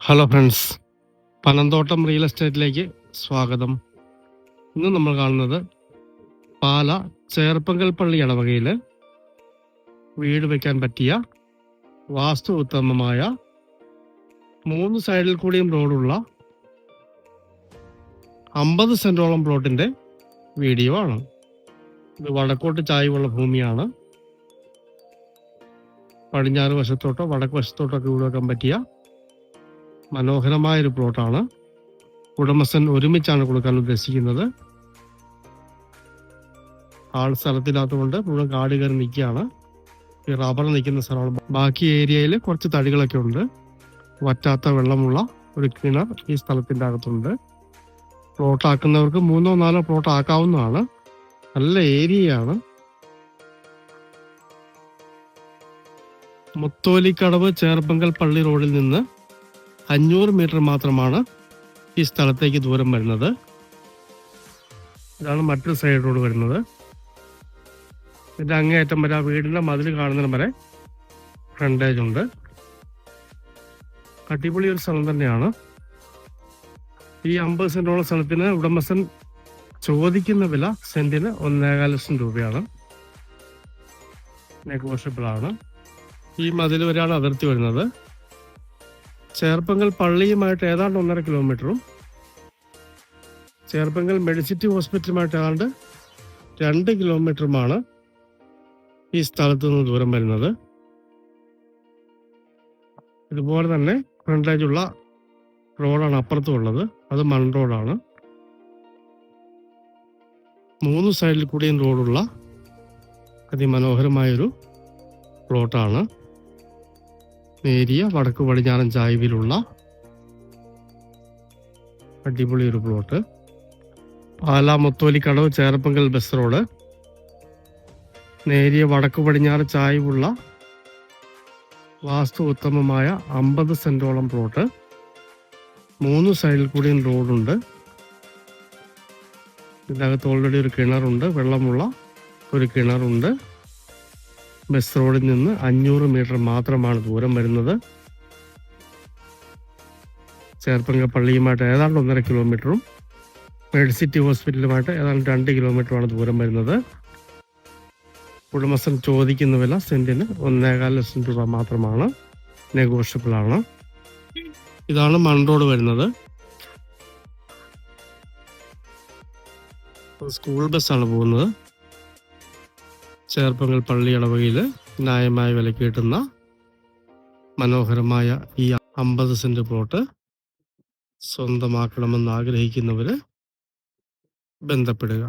Hello friends Panamthottam real എസ്റ്റേറ്റിലേക്ക് സ്വാഗതം. ഇന്ന് നമ്മൾ കാണുന്നത് പാല ചേർപ്പങ്കൽ പള്ളി ഇടവകയിൽ വീട് വയ്ക്കാൻ പറ്റിയ വാസ്തു ഉത്തമമായ മൂന്ന് സൈഡിൽ കൂടിയും റോഡുള്ള അമ്പത് സെന്റോളം പ്ലോട്ടിന്റെ വീഡിയോ ആണ്. ഇത് വടക്കോട്ട് ചായ്വുള്ള ഭൂമിയാണ്. പടിഞ്ഞാറ് വശത്തോട്ടോ വടക്ക് വശത്തോട്ടോ ഒക്കെ വീട് വെക്കാൻ പറ്റിയ മനോഹരമായ ഒരു പ്ലോട്ടാണ്. ഉടമസ്ഥൻ ഒരുമിച്ചാണ് കൊടുക്കാൻ ഉദ്ദേശിക്കുന്നത്. ആൾ സ്ഥലത്തില്ലാത്തതുകൊണ്ട് മുഴുവൻ കാട് കയറി നിൽക്കുകയാണ്. ഈ റബ്ബർ നിൽക്കുന്ന സ്ഥലമാണ്. ബാക്കി ഏരിയയിൽ കുറച്ച് തടികളൊക്കെ ഉണ്ട്. വറ്റാത്ത വെള്ളമുള്ള ഒരു കിണർ ഈ സ്ഥലത്തിന്റെ അകത്തുണ്ട്. പ്ലോട്ടാക്കുന്നവർക്ക് മൂന്നോ നാലോ പ്ലോട്ട് ആക്കാവുന്നതാണ്. നല്ല ഏരിയയാണ്. മുത്തോലിക്കടവ് ചേർപ്പങ്കൽ പള്ളി റോഡിൽ നിന്ന് അഞ്ഞൂറ് മീറ്റർ മാത്രമാണ് ഈ സ്ഥലത്തേക്ക് ദൂരം വരുന്നത്. ഇതാണ് മറ്റൊരു സൈഡ് റോഡ് വരുന്നത്. ഇതിന്റെ അങ്ങേയറ്റം വരെ ആ വീടിന്റെ മതിൽ കാണുന്നതിന് വരെ ഫ്രണ്ടേജ് ഉണ്ട്. അടിപൊളി ഒരു സ്ഥലം തന്നെയാണ്. ഈ അമ്പത് സെന്റോളം സ്ഥലത്തിന് ഉടമസ്ഥൻ ചോദിക്കുന്ന വില സെന്റിന് ഒന്നേകാൽ ലക്ഷം രൂപയാണ്. നെഗോഷ്യബിൾ ആണ്. ഈ മതിൽ വരെയാണ് അതിർത്തി വരുന്നത്. ചേർപ്പങ്കൽ പള്ളിയുമായിട്ട് ഏതാണ്ട് ഒന്നര കിലോമീറ്ററും ചേർപ്പങ്കൽ മെഡിസിറ്റി ഹോസ്പിറ്റലുമായിട്ട് ഏതാണ്ട് രണ്ട് കിലോമീറ്ററുമാണ് ഈ സ്ഥലത്ത് നിന്ന് ദൂരം വരുന്നത്. ഇതുപോലെ തന്നെ ഫ്രണ്ടേജുള്ള റോഡാണ് അപ്പുറത്തും ഉള്ളത് അത് മൺ റോഡാണ്. മൂന്ന് സൈഡിൽ കൂടിയും റോഡുള്ള അതിമനോഹരമായൊരു പ്ലോട്ടാണ്. നേരിയ വടക്ക് പടിഞ്ഞാറൻ ചായ്വിലുള്ള അടിപൊളി ഒരു plot Pala Mutholikadavu Cherpunkal bus road നേരിയ വടക്ക് പടിഞ്ഞാറ് ചായ്വുള്ള വാസ്തു ഉത്തമമായ അമ്പത് സെന്റോളം പ്ലോട്ട് മൂന്ന് സൈഡിൽ കൂടിയും റോഡുണ്ട് ഇതിനകത്ത് ഓൾറെഡി ഒരു കിണറുണ്ട്. വെള്ളമുള്ള ഒരു കിണറുണ്ട്. ബസ് റോഡിൽ നിന്ന് അഞ്ഞൂറ് മീറ്റർ മാത്രമാണ് ദൂരം വരുന്നത്. ചേർപ്പങ്ക പള്ളിയുമായിട്ട് ഏതാണ്ട് ഒന്നര കിലോമീറ്ററും മെഡിസിറ്റി ഹോസ്പിറ്റലുമായിട്ട് ഏതാണ്ട് രണ്ട് കിലോമീറ്ററുമാണ് ദൂരം വരുന്നത്. ഉടമസ്ഥൻ ചോദിക്കുന്ന വില സെന്റിന് ഒന്നേകാൽ ലക്ഷം രൂപ മാത്രമാണ്. നെഗോഷ്യബിൾ ആണ്. ഇതാണ് മൺറോഡ് വരുന്നത്. സ്കൂൾ ബസ്സാണ് പോകുന്നത്. ചേർപ്പങ്ങൾ പള്ളി ഇടവകയിൽ ന്യായമായ വിലക്ക് കിട്ടുന്ന മനോഹരമായ ഈ അമ്പത് സെന്റ് പ്ലോട്ട് സ്വന്തമാക്കണമെന്ന് ആഗ്രഹിക്കുന്നവര് ബന്ധപ്പെടുക.